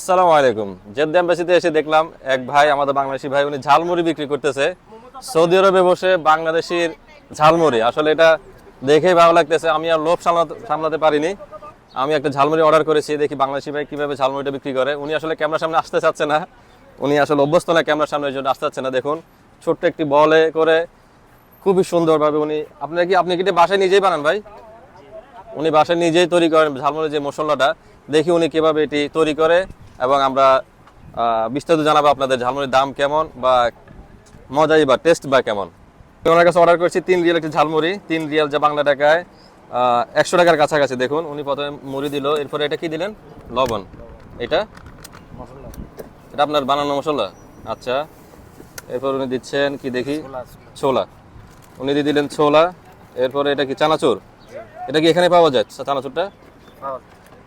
আসসালামু আলাইকুম। জেদ্দা এম্বাসিতে এসে দেখলাম এক ভাই, আমাদের বাংলাদেশি ভাই, উনি ঝালমুড়ি বিক্রি করতেছে। সৌদি আরবে বসে বাংলাদেশির ঝালমুড়ি। আসলে এটা দেখেই ভালো লাগতেছে। আমি আর লোভ সামলাতে পারিনি। আমি একটা ঝালমুড়ি অর্ডার করেছি। দেখি বাংলাদেশি ভাই কীভাবে ঝালমুড়িটা বিক্রি করে। উনি আসলে ক্যামেরার সামনে আসতে চাচ্ছে না। উনি আসলে অভ্যস্ত না ক্যামেরার সামনে জন্য আসতে চাচ্ছে না। দেখুন, ছোট্ট একটি বলে করে খুবই সুন্দরভাবে উনি আপনারা কি আপনি কি বাসায় নিজেই বানান ভাই? উনি বাসায় নিজেই তৈরি করেন ঝালমুড়ির যে মশলাটা। দেখি উনি কীভাবে এটি তৈরি করে। এবং আমরা বিস্তারিত জানাব আপনাদের ঝালমুড়ির দাম কেমন বা মজাই বা টেস্ট বা কেমন। ওনার কাছে অর্ডার করেছি তিন রিয়াল একটি ঝালমুড়ি তিন রিয়াল যা বাংলা টাকায় একশো টাকার কাছাকাছি। দেখুন উনি প্রথমে মুড়ি দিল এরপরে এটা কি দিলেন? লবণ। এটা? এটা আপনার বানানো মশলা? আচ্ছা। এরপর উনি দিচ্ছেন কি দেখি? ছোলা। উনি দিয়ে দিলেন ছোলা। এরপরে এটা কি? চানাচুর? এটা কি এখানে পাওয়া যায় চানাচুরটা?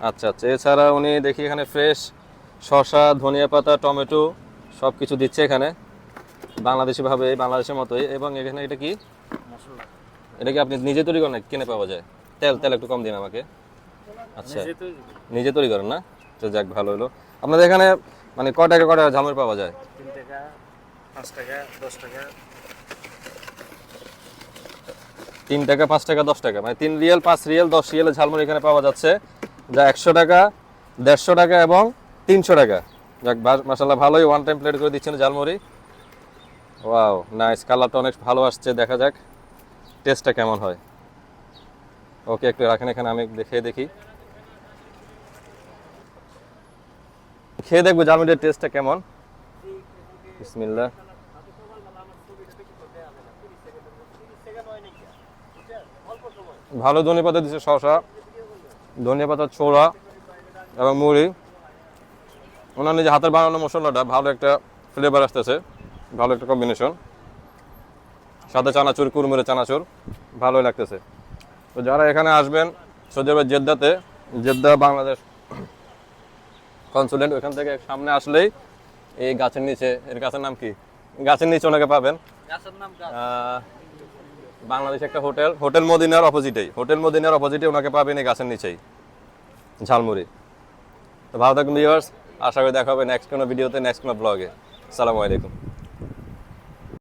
আচ্ছা আচ্ছা। এছাড়া উনি দেখি এখানে ফ্রেশ শসা ধনিয়া পাতা টমেটো সব কিছু দিচ্ছে এখানে। বাংলাদেশি ভাবে বাংলাদেশের মতোই। এবং এখানে এটা কি? এটা কি আপনি নিজে তৈরি করেন কিনে পাওয়া যায়? তেল তেল একটু কম দিন আমাকে। আচ্ছা। নিজে তৈরি করেন না? তো যাক ভালো হলো। আপনাদের এখানে মানে ক টাকা ক টাকা ঝামের পাওয়া যায়? তিন টাকা পাঁচ টাকা দশ টাকা। তিন টাকা পাঁচ টাকা দশ টাকা। মানে তিন রিয়েল পাঁচ রিয়েল দশ রিয়েলের ঝালমুড়ি এখানে পাওয়া যাচ্ছে। যা একশো টাকা দেড়শো টাকা এবং তিনশো টাকা। যাক মাসাল্লাহ ভালোই ওয়ান টাইম প্লেট করে দিচ্ছেন ঝালমুড়ি। ওয়াও নাইস কালারটা অনেক ভালো আসছে, দেখা যাক টেস্টটা কেমন হয়। ওকে একটু রাখেন এখানে, আমি দেখে দেখি। খেয়ে দেখব ঝালমুড়ির টেস্টটা কেমন। বিসমিল্লাহ। ভালো ধনে পাতা দিচ্ছে শসা ধনিয়া পাতার ছোড়া এবং মুড়ি। ওনার নিজে হাতের বানানো মশলাটা ভালো একটা ফ্লেভার আসতেছে ভালো একটা কম্বিনেশন সাথে চানাচুর কুরমুরে চানাচুর ভালোই লাগতেছে। তো যারা এখানে আসবেন সৌদি আরবের জেদ্দাতে জেদ্দা বাংলাদেশ কনসুলেন্ট ওইখান থেকে সামনে আসলেই এই গাছের নিচে এর গাছের নাম কি? গাছের নিচে ওনাকে পাবেন। বাংলাদেশ একটা হোটেল হোটেল মদিনার অপোজিটেই হোটেল মদিনার অপোজিটে ওনাকে পাবেন এই গাছের নিচেই ঝালমুড়ি। তো ভালো থাকুন ভিউয়ার্স আশা করি দেখা হবে নেক্সট কোনো ভিডিওতে নেক্সট কোনো ব্লগে সালামু আলাইকুম।